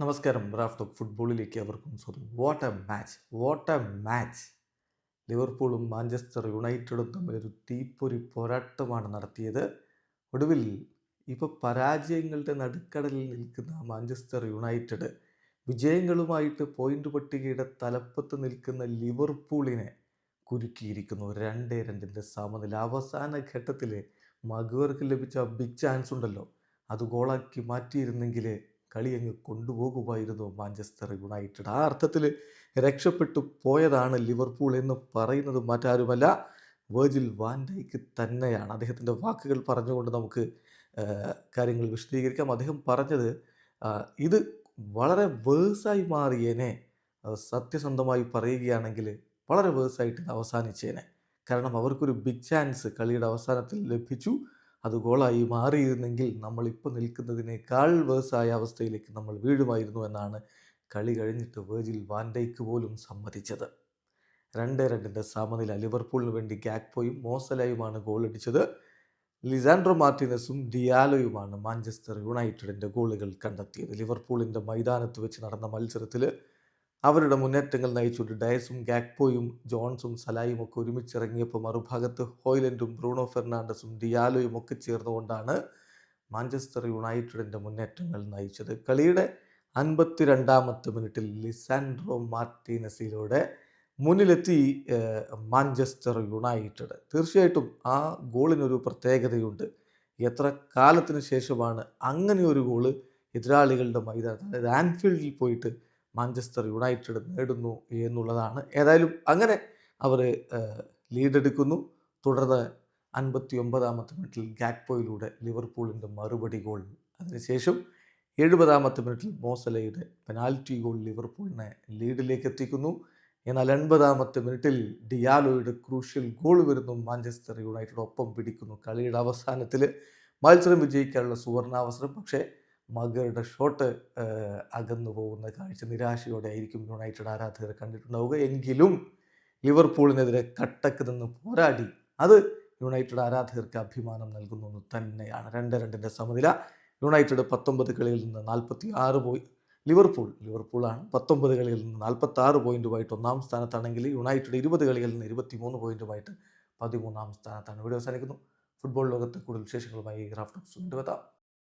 നമസ്കാരം. Raf talk ഫുട്ബോളിലേക്ക് അവർക്കും സ്വാഗതം. What a match what a match ലിവർപൂളും Manchester യുണൈറ്റഡും തമ്മിലൊരു തീപ്പൊരി പോരാട്ടമാണ് നടത്തിയത്. ഒടുവിൽ ഇപ്പോൾ പരാജയങ്ങളുടെ നടുക്കടലിൽ നിൽക്കുന്ന മാഞ്ചസ്റ്റർ യുണൈറ്റഡ് വിജയങ്ങളുമായിട്ട് പോയിന്റ് പട്ടികയുടെ തലപ്പത്ത് നിൽക്കുന്ന ലിവർപൂളിനെ കുരുക്കിയിരിക്കുന്നു. രണ്ടേ രണ്ടിന്റെ സമനില. അവസാന ഘട്ടത്തിൽ മഗുവർക്ക് ലഭിച്ച ബിഗ് ചാൻസ് ഉണ്ടല്ലോ. അത് ഗോളാക്കി മാറ്റിയിരുന്നെങ്കിൽ കളി അങ്ങ് കൊണ്ടുപോകുമായിരുന്നു മാഞ്ചസ്റ്റർ യുണൈറ്റഡ്. ആ അർത്ഥത്തിൽ രക്ഷപ്പെട്ടു പോയതാണ് ലിവർപൂൾ എന്ന് പറയുന്നത് മറ്റാരുമല്ല വേർജിൽ വാൻഡൈക്ക് തന്നെയാണ്. അദ്ദേഹത്തിന്റെ വാക്കുകൾ പറഞ്ഞുകൊണ്ട് നമുക്ക് കാര്യങ്ങൾ വിശദീകരിക്കാം. അദ്ദേഹം പറഞ്ഞത് ഇത് വളരെ വേഴ്സായി മാറിയേനെ. സത്യസന്ധമായി പറയുകയാണെങ്കിൽ വളരെ വേഴ്സായിട്ട് അവസാനിച്ചേനെ. കാരണം അവർക്കൊരു ബിഗ് ചാൻസ് കളിയുടെ അവസാനത്തിൽ ലഭിച്ചു. അത് ഗോളായി മാറിയിരുന്നെങ്കിൽ നമ്മൾ ഇപ്പോൾ നിൽക്കുന്നതിനേക്കാൾ വേഴ്സായ അവസ്ഥയിലേക്ക് നമ്മൾ വീഴുമായിരുന്നു എന്നാണ് കളി കഴിഞ്ഞിട്ട് വേജിൽ വാൻഡൈക്ക് പോലും സമ്മതിച്ചത്. രണ്ട് രണ്ടിന്റെ സമനില ലിവർപൂളിന് വേണ്ടി ഗാക്പോയും മോസലയുമാണ് ഗോളടിച്ചത്. ലിസാൻഡ്രോ മാർട്ടിനസും ഡിയാലോയുമാണ് മാഞ്ചസ്റ്റർ യുണൈറ്റഡിന്റെ ഗോളുകൾ കണ്ടെത്തിയത്. ലിവർപൂളിന്റെ മൈതാനത്ത് വെച്ച് നടന്ന മത്സരത്തിൽ അവരുടെ മുന്നേറ്റങ്ങൾ നയിച്ചുകൊണ്ട് ഡയസും ഗാക്പോയും ജോൺസും സലായും ഒക്കെ ഒരുമിച്ചിറങ്ങിയപ്പോൾ മറുഭാഗത്ത് ഹോയ്ലൻഡും ബ്രൂണോ ഫെർണാണ്ടസും ഡിയാലോയും ഒക്കെ ചേർന്നുകൊണ്ടാണ് മാഞ്ചസ്റ്റർ യുണൈറ്റഡിന്റെ മുന്നേറ്റങ്ങൾ നയിച്ചത്. കളിയുടെ അൻപത്തി രണ്ടാമത്തെ മിനിറ്റിൽ ലിസാൻഡ്രോ മാർട്ടീനസിലൂടെ മുന്നിലെത്തി മാഞ്ചസ്റ്റർ യുണൈറ്റഡ്. തീർച്ചയായിട്ടും ആ ഗോളിനൊരു പ്രത്യേകതയുണ്ട്. എത്ര കാലത്തിന് ശേഷമാണ് അങ്ങനെ ഒരു ഗോൾ എതിരാളികളുടെ മൈതാനത്ത് അതായത് ആൻഫീൽഡിൽ പോയിട്ട് മാഞ്ചസ്റ്റർ യുണൈറ്റഡ് നേടുന്നു എന്നുള്ളതാണ്. ഏതായാലും അങ്ങനെ അവർ ലീഡെടുക്കുന്നു. തുടർന്ന് അൻപത്തി ഒമ്പതാമത്തെ മിനിറ്റിൽ ഗാക്പോയിലൂടെ ലിവർപൂളിന്റെ മറുപടി ഗോൾ. അതിനുശേഷം എഴുപതാമത്തെ മിനിറ്റിൽ മോസലയുടെ പെനാൽറ്റി ഗോൾ ലിവർപൂളിനെ ലീഡിലേക്ക് എത്തിക്കുന്നു. എന്നാൽ എൺപതാമത്തെ മിനിറ്റിൽ ഡിയാലോയുടെ ക്രൂഷ്യൽ ഗോൾ വരുന്നു. മാഞ്ചസ്റ്റർ യുണൈറ്റഡ് ഒപ്പം പിടിക്കുന്നു കളിയുടെ അവസാനത്തിൽ. മത്സരം വിജയിക്കാനുള്ള സുവർണാവസരം. പക്ഷേ മഗറുടെ ഷോട്ട് അകന്നു പോകുന്ന കാഴ്ച നിരാശയോടെ ആയിരിക്കും യുണൈറ്റഡ് ആരാധകർ കണ്ടിട്ടുണ്ടാവുക. എങ്കിലും ലിവർപൂളിനെതിരെ കട്ടക്ക് നിന്ന് പോരാടി. അത് യുണൈറ്റഡ് ആരാധകർക്ക് അഭിമാനം നൽകുന്നു തന്നെയാണ്. രണ്ട് രണ്ടിന്റെ സമനില. യുണൈറ്റഡ് പത്തൊമ്പത് കളിയിൽ നിന്ന് നാൽപ്പത്തി ആറ് പോയി ലിവർപൂൾ. ലിവർപൂളാണ് പത്തൊമ്പത് കളിയിൽ നിന്ന് നാൽപ്പത്തി ആറ് പോയിന്റുമായിട്ട് ഒന്നാം സ്ഥാനത്താണെങ്കിൽ യുണൈറ്റഡ് ഇരുപത് കളികളിൽ നിന്ന് ഇരുപത്തി മൂന്ന് പോയിന്റുമായിട്ട് പതിമൂന്നാം സ്ഥാനത്താണ്. ഇവിടെ അവസാനിക്കുന്നു. ഫുട്ബോൾ ലോകത്തെ കൂടുതൽ വിശേഷങ്ങളുമായി ഗ്രാഫ്റ്റോക്സ് ഓഫ് എത്താം.